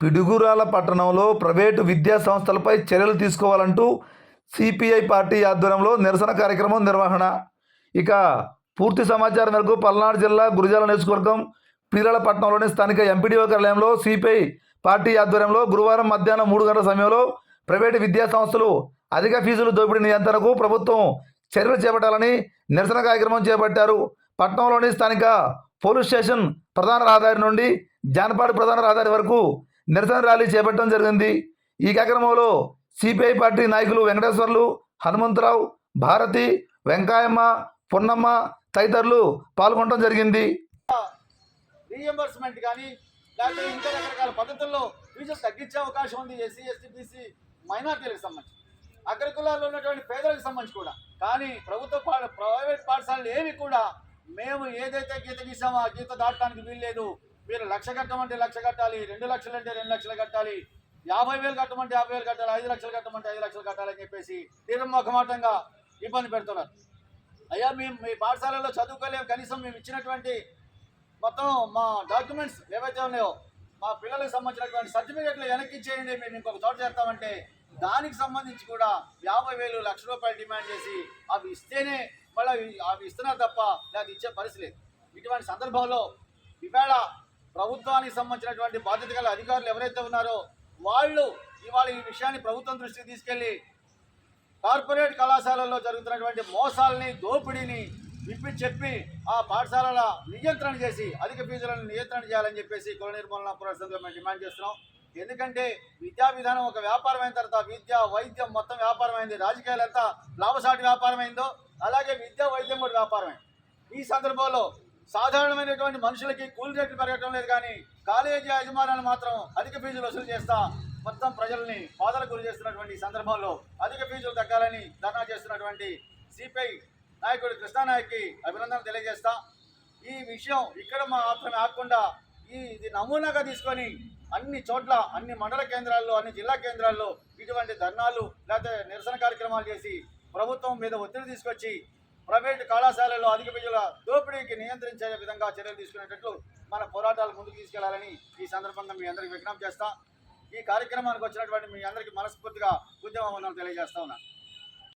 పిడుగురాల పట్టణంలో ప్రైవేటు విద్యా సంస్థలపై చర్యలు తీసుకోవాలంటూ సిపిఐ పార్టీ ఆధ్వర్యంలో నిరసన కార్యక్రమం నిర్వహణ. ఇక పూర్తి సమాచారం మేరకు పల్నాడు జిల్లా గురుజాల నియోజకవర్గం పీరాల పట్టణంలోని స్థానిక ఎంపీడీఓ కార్యాలయంలో సిపిఐ పార్టీ ఆధ్వర్యంలో గురువారం మధ్యాహ్నం మూడు గంటల సమయంలో ప్రైవేటు విద్యా సంస్థలు అధిక ఫీజులు దోపిడీ నియంత్రణకు ప్రభుత్వం చర్యలు చేపట్టాలని నిరసన కార్యక్రమం చేపట్టారు. పట్టణంలోని స్థానిక పోలీస్ స్టేషన్ ప్రధాన రహదారి నుండి జానపాడు ప్రధాన రహదారి వరకు నిరసన ర్యాలీ చేపట్టడం జరిగింది. ఈ కార్యక్రమంలో సిపిఐ పార్టీ నాయకులు వెంకటేశ్వర్లు హనుమంతరావు భారతి వెంకాయమ్మ పొన్నమ్మ తదితరులు పాల్గొనడం జరిగింది. రీఎంబర్స్మెంట్ కానీ లేకపోతే ఇంకా రకరకాల పద్ధతుల్లో ఫీజులు తగ్గించే అవకాశం ఉంది ఎస్సీ ఎస్టీ బీసీ మైనార్టీలకు సంబంధించి. అగ్రకులాల్లో ఉన్నటువంటి పేదలకు సంబంధించి కూడా. కానీ ప్రభుత్వ పాఠ ప్రైవేట్ పాఠశాలలు ఏవి కూడా మేము ఏదైతే గీత గీసామో ఆ గీత దాటడానికి వీల్లేదు. మీరు లక్ష కట్టమంటే లక్ష కట్టాలి రెండు లక్షలు అంటే రెండు లక్షలు కట్టాలి యాభై వేలు కట్టమంటే యాభై వేలు కట్టాలి ఐదు లక్షలు కట్టమంటే ఐదు లక్షలు కట్టాలని చెప్పేసి తీర్మొఖమాటంగా ఇబ్బంది పెడుతున్నారు. అయ్యా మేము మీ పాఠశాలలో చదువుకోలేము కనీసం మేము ఇచ్చినటువంటి మొత్తం మా డాక్యుమెంట్స్ ఏవైతే ఉన్నాయో మా పిల్లలకు సంబంధించినటువంటి సర్టిఫికెట్లు వెనక్కి ఇచ్చేయండి మేము ఇంకొక చోట చేస్తామంటే దానికి సంబంధించి కూడా యాభై వేలు లక్ష రూపాయలు డిమాండ్ చేసి అవి ఇస్తేనే మళ్ళీ అవి- అవి ఇస్తున్నారు తప్ప లేదా ఇచ్చే పరిస్థితి లేదు. ఇటువంటి సందర్భంలో ఇవాళ ప్రభుత్వానికి సంబంధించినటువంటి బాధ్యత గల అధికారులు ఎవరైతే ఉన్నారో వాళ్ళు ఇవాళ ఈ విషయాన్ని ప్రభుత్వం దృష్టికి తీసుకెళ్ళి కార్పొరేట్ కళాశాలల్లో జరుగుతున్నటువంటి మోసాలని దోపిడీని విప్పి చెప్పి ఆ పాఠశాలల నియంత్రణ చేసి అధిక ఫీజులను నియంత్రణ చేయాలని చెప్పేసి కుల నిర్మూలన పురస్సంగా మేము డిమాండ్ చేస్తున్నాం. ఎందుకంటే విద్యా విధానం ఒక వ్యాపారం అయిన తర్వాత విద్య వైద్యం మొత్తం వ్యాపారం అయింది రాజకీయాలు ఎంత లాభసాటి వ్యాపారం అయిందో అలాగే విద్య వైద్యం కూడా వ్యాపారమే. ఈ సందర్భంలో సాధారణమైనటువంటి మనుషులకి కూలి రేట్లు పెరగటం లేదు కానీ కాలేజీ యజమానులు మాత్రం అధిక ఫీజులు వసూలు చేస్తా మొత్తం ప్రజల్ని బాధలకు గురి చేస్తున్నటువంటి సందర్భంలో అధిక ఫీజులు తగ్గాలని ధర్నా చేస్తున్నటువంటి సిపిఐ నాయకుడు కృష్ణానాయక్కి అభినందనలు తెలియజేస్తా. ఈ విషయం ఇక్కడ మా మాత్రమే ఆగకుండా ఈ ఇది నమూనాగా తీసుకొని అన్ని చోట్ల అన్ని మండల కేంద్రాల్లో అన్ని జిల్లా కేంద్రాల్లో ఇటువంటి ధర్నాలు లేకపోతే నిరసన కార్యక్రమాలు చేసి ప్రభుత్వం మీద ఒత్తిడి తీసుకొచ్చి ప్రైవేటు కళాశాలల్లో అధిక ఫీజుల దోపిడీకి నియంత్రించే విధంగా చర్యలు తీసుకునేటట్లు మన పోరాటాలు ముందుకు తీసుకెళ్ళాలని ఈ సందర్భంగా మీ అందరికి విజ్ఞప్తి చేస్తా. ఈ కార్యక్రమానికి వచ్చినటువంటి మీ అందరికీ మనస్ఫూర్తిగా ఉద్యమ వందనాలు తెలియజేస్తా ఉన్నాను